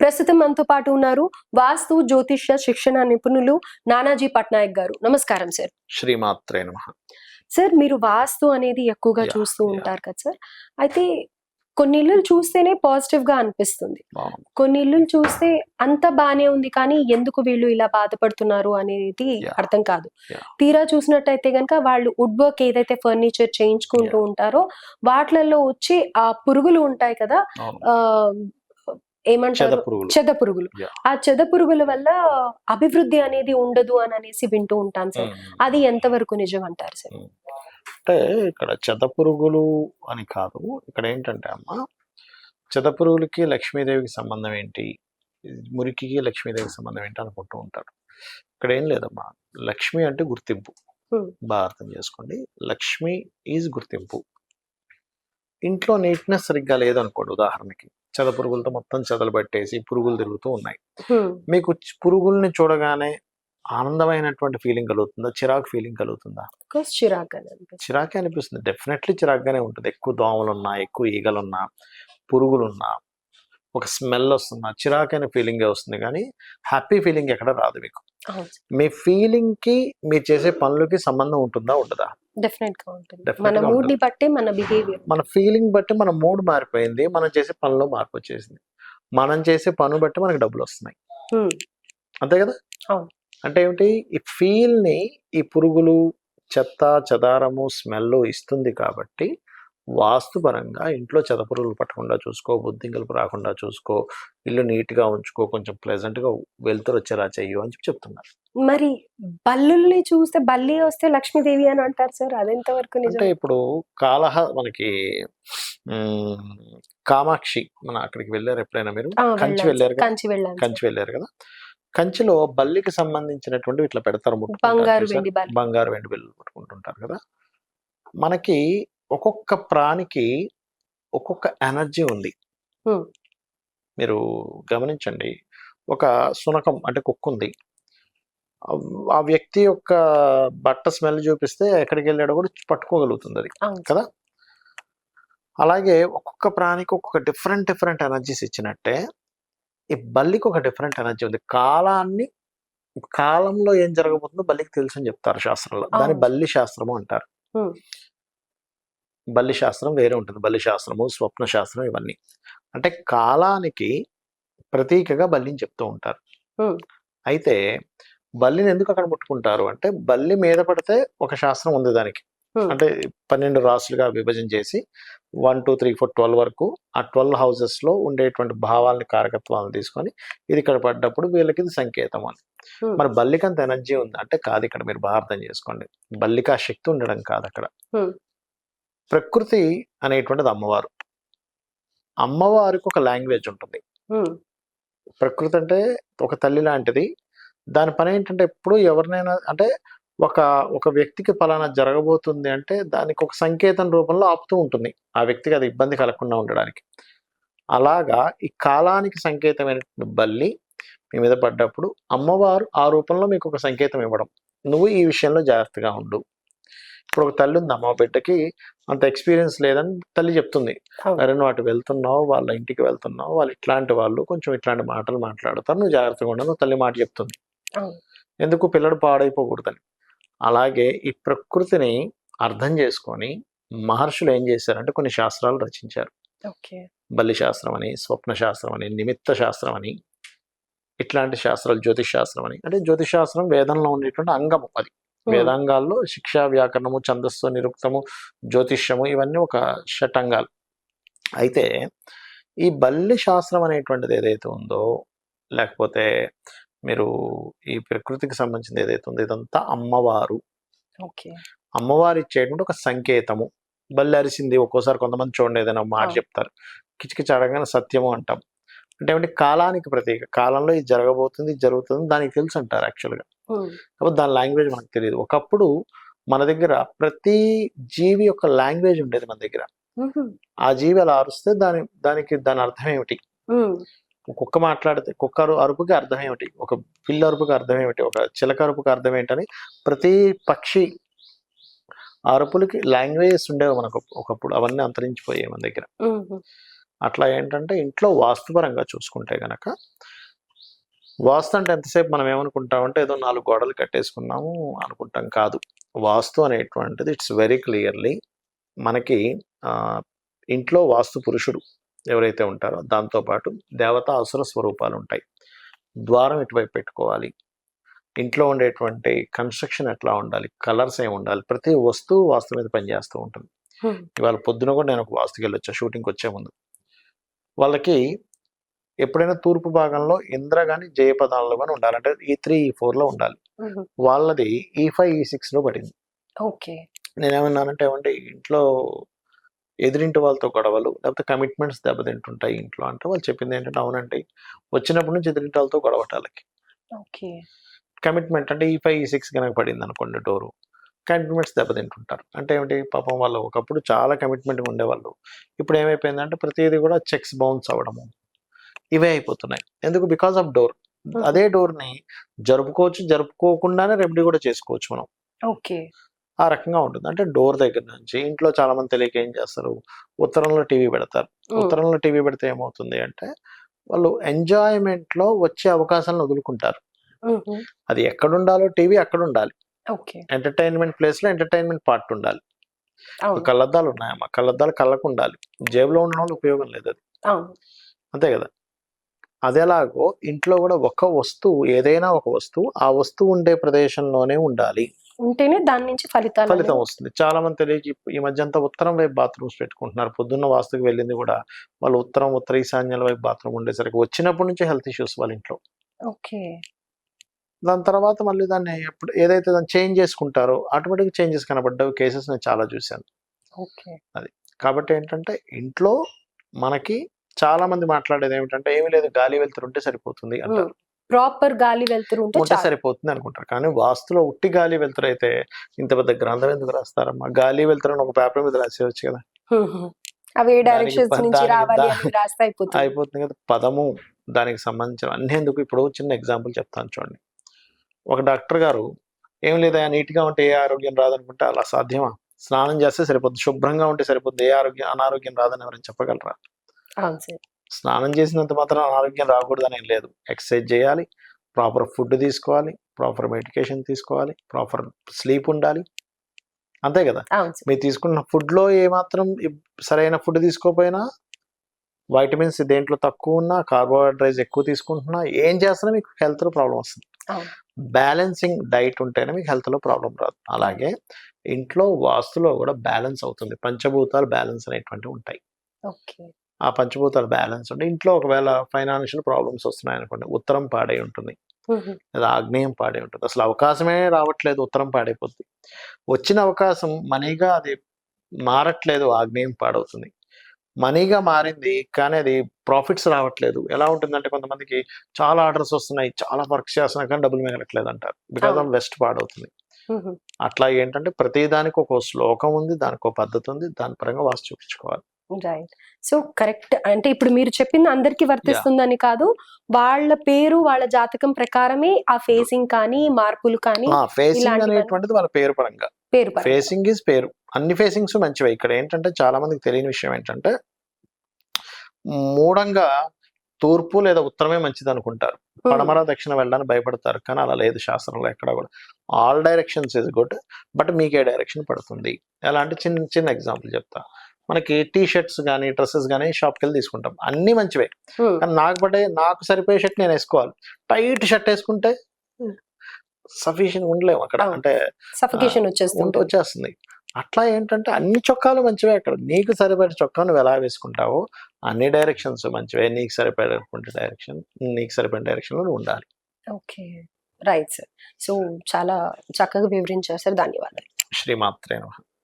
ప్రస్తుతం మనతో పాటు ఉన్నారు వాస్తు జ్యోతిష్య శిక్షణ నిపుణులు నానాజీ పట్నాయక్ గారు. నమస్కారం సార్. శ్రీమాత్రే నమ. సార్ మీరు వాస్తు అనేది ఎక్కువగా చూస్తూ. ఉంటారు కదా సార్. అయితే కొన్ని ఇల్లులు చూస్తేనే పాజిటివ్గా అనిపిస్తుంది. కొన్ని ఇల్లులు చూస్తే అంత బానే ఉంది కానీ ఎందుకు వీళ్ళు ఇలా బాధపడుతున్నారు అనేది. అర్థం కాదు. తీరా చూసినట్టయితే కనుక వాళ్ళు వుడ్ వర్క్ ఏదైతే ఫర్నిచర్ చేయించుకుంటూ ఉంటారో వాటిలలో వచ్చే ఆ పురుగులు ఉంటాయి కదా ఏమంటారు? చెద పురుగులు. ఆ చెద పురుగుల వల్ల అభివృద్ధి అనేది ఉండదు అని అనేసి వింటూ ఉంటాం సార్. ఉమ్. అది ఎంతవరకు నిజం అంటారు సార్ అంటే ఇక్కడ చెద పురుగులు అని కాదు. ఇక్కడ ఏంటంటే అమ్మ చెద పురుగులకి లక్ష్మీదేవికి సంబంధం ఏంటి? మురికికి లక్ష్మీదేవికి సంబంధం ఏంటి అనుకుంటూ ఉంటారు ఇక్కడ ఏం లేదమ్మా లక్ష్మి అంటే గుర్తింపు. Hmm. బాగా అర్థం చేసుకోండి. లక్ష్మి ఈజ్ గుర్తింపు. ఇంట్లో నీట్నెస్ సరిగ్గా లేదనుకోండి ఉదాహరణకి. చెద పురుగులతో మొత్తం చెదలు పట్టేసి పురుగులు తిరుగుతూ ఉన్నాయి. మీకు పురుగుల్ని చూడగానే ఆనందమైనటువంటి ఫీలింగ్ కలుగుతుందా? చిరాకు ఫీలింగ్ కలుగుతుందా? చిరాకు. చిరాకే అనిపిస్తుంది. డెఫినెట్లీ చిరాకుగానే ఉంటుంది. ఎక్కువ దోమలు ఉన్నా ఎక్కువ ఈగలు ఉన్నా పురుగులు ఉన్నా ఒక స్మెల్ వస్తున్నా చిరాకైన ఫీలింగ్ వస్తుంది. కానీ హ్యాపీ ఫీలింగ్ ఎక్కడ రాదు మీకు. మీ ఫీలింగ్కి మీరు చేసే పనులకి సంబంధం ఉంటుందా ఉండదా? డెఫినెట్గా ఉంటుంది. మన మూడ్ని. బట్టే మన బిహేవియర్ మన ఫీలింగ్ బట్టి మన మూడ్ మారిపోయింది మనం చేసే పనిలో మార్పు వచ్చేసింది. మనం చేసే పని బట్టి మనకు డబ్బులు వస్తున్నాయి. అంతే కదా. అంటే ఏమిటి? ఈ ఫీల్ని ఈ పురుగులు చెత్త చెదారము స్మెల్ ఇస్తుంది కాబట్టి వాస్తుపరంగా ఇంట్లో చెద పురుగులు పట్టకుండా చూసుకో బుద్ధింకలు రాకుండా చూసుకో ఇల్లు నీట్గా ఉంచుకో కొంచెం ప్లెజెంట్గా వెళ్తురు వచ్చేలా చెయ్యు అని చెప్పి చెప్తున్నారు. మరి బల్లుల్ని చూస్తే బల్లి వస్తే లక్ష్మీదేవి అని అంటారు సార్? అదెంత వరకు నిజం? అంటే ఇప్పుడు కాలహ మనకి కామాక్షి మన అక్కడికి వెళ్ళారు ఎప్పుడైనా మీరు? కంచి వెళ్ళారు కంచి వెళ్ళాను సార్. కంచి వెళ్ళారు కదా? కంచిలో బల్లికి సంబంధించినటువంటి ఇట్లా పెడతారు బంగారు వెండి బిల్లు. పట్టుకుంటుంటారు కదా? మనకి ఒక్కొక్క ప్రాణికి ఒక్కొక్క ఎనర్జీ ఉంది. మీరు గమనించండి. ఒక సునకం అంటే కుక్క ఉంది ఆ- వ్యక్తి యొక్క బట్ట స్మెల్ చూపిస్తే ఎక్కడికి వెళ్ళాడో కూడా పట్టుకోగలుగుతుంది అది. కదా? అలాగే ఒక్కొక్క ప్రాణికి ఒక్కొక్క డిఫరెంట్ డిఫరెంట్ ఎనర్జీస్ ఇచ్చినట్టే ఈ బల్లికి ఒక డిఫరెంట్ ఎనర్జీ ఉంది. కాలాన్ని కాలంలో ఏం జరగబోతుందో బల్లికి తెలుసు అని చెప్తారు శాస్త్రంలో. దాన్ని. బల్లి శాస్త్రము అంటారు. బల్లి శాస్త్రం వేరే ఉంటుంది. బల్లి శాస్త్రము స్వప్న శాస్త్రం ఇవన్నీ. అంటే కాలానికి ప్రతీకగా బల్లిని చెప్తూ ఉంటారు. అయితే బల్లిని ఎందుకు అక్కడ ముట్టుకుంటారు? అంటే బల్లి మీద పడితే ఒక శాస్త్రం ఉంది దానికి. అంటే పన్నెండు రాసులుగా విభజన చేసి one two three four twelve వరకు ఆ ట్వెల్వ్ హౌసెస్లో ఉండేటువంటి భావాలని కారకత్వాలను తీసుకొని ఇది ఇక్కడ పడ్డప్పుడు వీళ్ళకి ఇది సంకేతం అని. మరి బల్లికి అంత ఎనర్జీ ఉంది? అంటే కాదు ఇక్కడ మీరు బాగా అర్థం చేసుకోండి. బల్లికి శక్తి ఉండడం కాదు అక్కడ. ప్రకృతి అనేటువంటిది అమ్మవారు. అమ్మవారికి ఒక లాంగ్వేజ్ ఉంటుంది. ప్రకృతి అంటే ఒక తల్లి లాంటిది. దాని పని ఏంటంటే ఎప్పుడు ఎవరినైనా అంటే ఒక ఒక వ్యక్తికి ఫలానా జరగబోతుంది అంటే దానికి ఒక సంకేతం రూపంలో ఆపుతూ ఉంటుంది. ఆ వ్యక్తికి అది ఇబ్బంది కలగకుండా ఉండడానికి. అలాగా ఈ కాలానికి సంకేతమైనటువంటి బల్లి మీ మీద పడ్డప్పుడు అమ్మవారు ఆ రూపంలో మీకు ఒక సంకేతం ఇవ్వడం. నువ్వు ఈ విషయంలో జాగ్రత్తగా ఉండు. ఇప్పుడు ఒక తల్లి ఉంది? అమ్మ బిడ్డకి అంత ఎక్స్పీరియన్స్ లేదని తల్లి చెప్తుంది. అరే నువ్వు అటు వెళ్తున్నావు వాళ్ళ ఇంటికి వెళ్తున్నావు వాళ్ళు ఇట్లాంటి వాళ్ళు కొంచెం ఇట్లాంటి మాటలు మాట్లాడతారు నువ్వు జాగ్రత్తగా ఉండవు తల్లి మాట చెప్తుంది. ఎందుకు? పిల్లడు పాడైపోకూడదని. అలాగే ఈ ప్రకృతిని అర్థం చేసుకొని మహర్షులు ఏం చేశారంటే కొన్ని శాస్త్రాలు రచించారు. బల్లి శాస్త్రం అని స్వప్న శాస్త్రం అని నిమిత్త శాస్త్రం అని ఇట్లాంటి శాస్త్రాలు జ్యోతిష్ శాస్త్రం అని అంటే జ్యోతిష్ శాస్త్రం వేదంలో ఉండేటువంటి అంగము అది. వేదాంగాల్లో శిక్ష వ్యాకరణము ఛందస్సు నిరుక్తము జ్యోతిష్యము ఇవన్నీ ఒక షటంగాలు. అయితే ఈ బల్లి శాస్త్రం అనేటువంటిది ఏదైతే ఉందో లేకపోతే మీరు ఈ ప్రకృతికి సంబంధించింది ఏదైతే ఉందో ఇదంతా అమ్మవారు. ఓకే. అమ్మవారు ఇచ్చేటువంటి ఒక సంకేతము. బల్లి అరిసింది ఒక్కోసారి కొంతమంది చూడండి ఏదైనా మాట. చెప్తారు. కిచకిచ అడగానే సత్యము అంటాం. అంటే ఏమిటి కాలానికి ప్రతీక. కాలంలో ఇది జరగబోతుంది జరుగుతుంది దానికి తెలుసు అంటారు యాక్చువల్గా. కాబట్టి దాని లాంగ్వేజ్ మనకు తెలియదు ఒకప్పుడు మన దగ్గర ప్రతి జీవి యొక్క లాంగ్వేజ్ ఉండేది మన దగ్గర. ఆ జీవి అలా అరుస్తే దాని దానికి దాని అర్థం ఏమిటి. కుక్క మాట్లాడితే కుక్క అరు- అరుపుకి అర్థం ఏమిటి? ఒక పిల్ల అరుపుకి అర్థం ఏమిటి? ఒక చిలక అరుపుకి అర్థం ఏంటని ప్రతి పక్షి అరుపులకి లాంగ్వేజెస్ ఉండేవి మనకు ఒకప్పుడు. అవన్నీ అంతరించిపోయాయి మన దగ్గర. అట్లా ఏంటంటే ఇంట్లో వాస్తుపరంగా చూసుకుంటే గనక వాస్తు అంటే ఎంతసేపు మనం ఏమనుకుంటామంటే ఏదో నాలుగు గోడలు కట్టేసుకున్నాము అనుకుంటాం కాదు. వాస్తు అనేటువంటిది ఇట్స్ వెరీ క్లియర్లీ మనకి ఇంట్లో వాస్తు పురుషుడు ఎవరైతే ఉంటారో దాంతోపాటు దేవత అసుర స్వరూపాలు ఉంటాయి. ద్వారం ఇటువైపు పెట్టుకోవాలి. ఇంట్లో ఉండేటువంటి కన్స్ట్రక్షన్ ఎట్లా ఉండాలి? కలర్స్ ఏమి ఉండాలి? ప్రతి వస్తువు వాస్తు మీద పనిచేస్తూ ఉంటుంది. ఇవాళ పొద్దున కూడా నేను ఒక వాస్తుకి వెళ్ళొచ్చా షూటింగ్కి వచ్చే ముందు. వాళ్ళకి ఎప్పుడైనా తూర్పు భాగంలో ఇంద్ర కానీ జయపదాలలో కానీ ఉండాలి. అంటే ఈ త్రీ ఈ ఫోర్లో ఉండాలి. మ్మ్. వాళ్ళది ఈ ఫైవ్ ఈ సిక్స్లో పడింది. ఓకే. నేనేమన్నానంటే ఏమంటే ఇంట్లో ఎదురింటి వాళ్ళతో గొడవలు లేకపోతే కమిట్మెంట్స్ దెబ్బతింటుంటాయి ఇంట్లో అంటే వాళ్ళు చెప్పింది ఏంటంటే అవునండి వచ్చినప్పటి నుంచి ఎదురింటి వాళ్ళతో గొడవటాలకి ఓకే. కమిట్మెంట్ అంటే ఈ ఫైవ్ ఈ సిక్స్ కనుక పడింది అనుకోండి డోరు కమిట్మెంట్స్ దెబ్బతింటుంటారు. అంటే ఏమిటి? పాపం వాళ్ళు ఒకప్పుడు చాలా కమిట్మెంట్గా ఉండేవాళ్ళు. ఇప్పుడు ఏమైపోయిందంటే ప్రతిదీ కూడా చెక్స్ బౌన్స్ అవ్వడము. ఇవే అయిపోతున్నాయి. ఎందుకు? బికాస్ ఆఫ్ డోర్ అదే డోర్ని జరుపుకోవచ్చు జరుపుకోకుండానే రెమెడీ కూడా చేసుకోవచ్చు మనం. ఓకే. ఆ రకంగా ఉంటుంది. అంటే డోర్ దగ్గర నుంచి ఇంట్లో చాలా మంది తెలియక ఏం చేస్తారు? ఉత్తరంలో టీవీ పెడతారు. మ్మ్. ఉత్తరంలో టీవీ పెడితే ఏమవుతుంది అంటే వాళ్ళు ఎంజాయ్మెంట్లో వచ్చే అవకాశాలను వదులుకుంటారు. అది ఎక్కడ ఉండాలో టీవీ అక్కడ ఉండాలి ఎంటర్టైన్మెంట్ ప్లేస్లో ఎంటర్టైన్మెంట్ పార్ట్ ఉండాలి. కళ్ళద్దాలు ఉన్నాయమ్మా. కళ్ళద్దాలు కళ్ళకు ఉండాలి. జేబులో ఉండడం వల్ల ఉపయోగం లేదు అది. అంతే కదా? అదేలాగో ఇంట్లో కూడా ఒక వస్తువు ఏదైనా ఒక వస్తువు ఆ వస్తువు ఉండే ప్రదేశంలోనే ఉండాలి. ఉంటేనే దాని నుంచి ఫలితాలు ఫలితం వస్తుంది. చాలా మంది ఇప్పు- ఈ మధ్య అంతా ఉత్తరం వైపు బాత్రూమ్స్ పెట్టుకుంటున్నారు. పొద్దున్న వాస్తుకి వెళ్ళింది కూడా వాళ్ళు ఉత్తరం ఉత్తర ఈశాన్యాల వైపు బాత్రూమ్ ఉండేసరికి వచ్చినప్పటి నుంచి హెల్త్ ఇష్యూస్ వాళ్ళ ఇంట్లో. ఓకే. దాని తర్వాత మళ్ళీ దాన్ని ఎప్పుడు ఏదైతే దాన్ని చేంజ్ చేసుకుంటారో ఆటోమేటిక్ చేంజెస్ కనబడ్డవి. కేసెస్ నేను చాలా చూశాను. ఓకే. కాబట్టి ఏంటంటే ఇంట్లో మనకి చాలా మంది మాట్లాడేది ఏమిటంటే ఏమీ లేదు గాలి వెళ్తుంటే సరిపోతుంది అంటారు. ప్రాపర్ గాలి వెళ్తురు ఉంటే ఉంటే. సరిపోతుంది అనుకుంటారు. కానీ వాస్తులో ఉట్టి గాలి వెళ్తురు అయితే ఇంత పెద్ద గ్రంథం ఎందుకు రాస్తారమ్మా? గాలి వెళ్తురని ఒక పేపర్ మీద రాసేయచ్చు కదా. అవి డైరెక్షన్స్ నుంచి రావాలి రాస్తే అయిపోతుంది. అయిపోతుంది కదా. పదము దానికి సంబంధించిన అన్ని ఎందుకు? ఇప్పుడు చిన్న ఎగ్జాంపుల్ చెప్తాను చూడండి. ఒక డాక్టర్ గారు ఏం లేదా నీట్గా ఉంటే ఏ ఆరోగ్యం రాదనుకుంటే అలా సాధ్యమా? స్నానం చేస్తే సరిపోతుంది శుభ్రంగా ఉంటే సరిపోతుంది ఏ ఆరోగ్యం అనారోగ్యం రాదని ఎవరైనా చెప్పగలరా? స్నానం చేసినంత మాత్రం అనారోగ్యం రాకూడదని ఏం లేదు. ఎక్సర్సైజ్ చేయాలి ప్రాపర్ ఫుడ్ తీసుకోవాలి ప్రాపర్ మెడికేషన్ తీసుకోవాలి ప్రాపర్ స్లీప్ ఉండాలి. అంతే కదా? మీరు తీసుకున్న ఫుడ్లో ఏమాత్రం సరైన ఫుడ్ తీసుకోకపోయినా వైటమిన్స్ దేంట్లో తక్కువ ఉన్నా కార్బోహైడ్రేట్స్ ఎక్కువ తీసుకుంటున్నా ఏం చేస్తున్నా మీకు హెల్త్లో ప్రాబ్లం వస్తుంది. బ్యాలెన్సింగ్ డైట్ ఉంటేనే మీకు హెల్త్లో ప్రాబ్లం రాదు. అలాగే ఇంట్లో వాస్తులో కూడా బ్యాలెన్స్ అవుతుంది. పంచభూతాలు బ్యాలెన్స్ అనేటువంటివి ఉంటాయి. ఓకే. ఆ పంచభూతాలు బ్యాలెన్స్ ఉంటే ఇంట్లో ఒకవేళ ఫైనాన్షియల్ ప్రాబ్లమ్స్ వస్తున్నాయి అనుకోండి ఉత్తరం పాడై ఉంటుంది. లేదా ఆగ్నేయం పాడై ఉంటుంది. అసలు అవకాశమే రావట్లేదు ఉత్తరం పాడైపోతుంది వచ్చిన అవకాశం మనీగా అది మారట్లేదు ఆగ్నేయం పాడవుతుంది. మనీగా మారింది కానీ అది ప్రాఫిట్స్ రావట్లేదు. ఎలా ఉంటుందంటే కొంతమందికి చాలా ఆర్డర్స్ వస్తున్నాయి చాలా వర్క్ చేస్తున్నా కానీ డబ్బులు మిగలట్లేదు అంటారు బికాస్ ఆఫ్ వెస్ట్ పాడవుతుంది. అట్లా ఏంటంటే ప్రతి దానికి ఒక శ్లోకం ఉంది దానికి ఒక పద్ధతి ఉంది దాని పరంగా వాస్తు చూపించుకోవాలి. రైట్ సో కరెక్ట్ అంటే ఇప్పుడు మీరు చెప్పింది అందరికి వర్తిస్తుందని కాదు. వాళ్ళ పేరు వాళ్ళ జాతకం ప్రకారమే ఆ ఫేసింగ్ కానీ మార్పులు కానీ ఫేసింగ్ అనేటువంటిది వాళ్ళ పేరు పరంగా. పేరు. ఫేసింగ్ ఈజ్ పేరు. అన్ని ఫేసింగ్స్ మంచివే. ఇక్కడ ఏంటంటే చాలా మందికి తెలియని విషయం ఏంటంటే మూడంగా తూర్పు లేదా ఉత్తరమే మంచిది అనుకుంటారు. మ్మ్. పడమర దక్షిణ వెళ్ళడానికి భయపడతారు. కానీ అలా లేదు. శాస్త్రంలో ఎక్కడ కూడా. All directions is good but మీకే డైరెక్షన్ పడుతుంది. ఎలా అంటే చిన్న చిన్న ఎగ్జాంపుల్ చెప్తా. మనకి టీ షర్ట్స్ కానీ డ్రెస్సెస్ కానీ షాప్కి వెళ్ళి తీసుకుంటాం. అన్ని మంచివే. కానీ నాకు పడే నాకు సరిపోయే షర్ట్ నేను వేసుకోవాలి. టైట్ షర్ట్ వేసుకుంటే. సఫిషియెంట్ ఉండలేము అక్కడ. అంటే సఫికేషన్ వచ్చేస్తుంది వచ్చేస్తుంది. అట్లా ఏంటంటే అన్ని చొక్కాలు మంచివే అక్కడ. నీకు సరిపడే చొక్కా నువ్వు ఎలా వేసుకుంటావో అన్ని డైరెక్షన్స్ మంచివే. నీకు సరిపడేటువంటి డైరెక్షన్ నీకు సరిపడిన డైరెక్షన్లో నువ్వు ఉండాలి. ఓకే. Right sir. సో చాలా చక్కగా వివరించారు సార్. ధన్యవాదాలు. శ్రీమాత్రే నమః.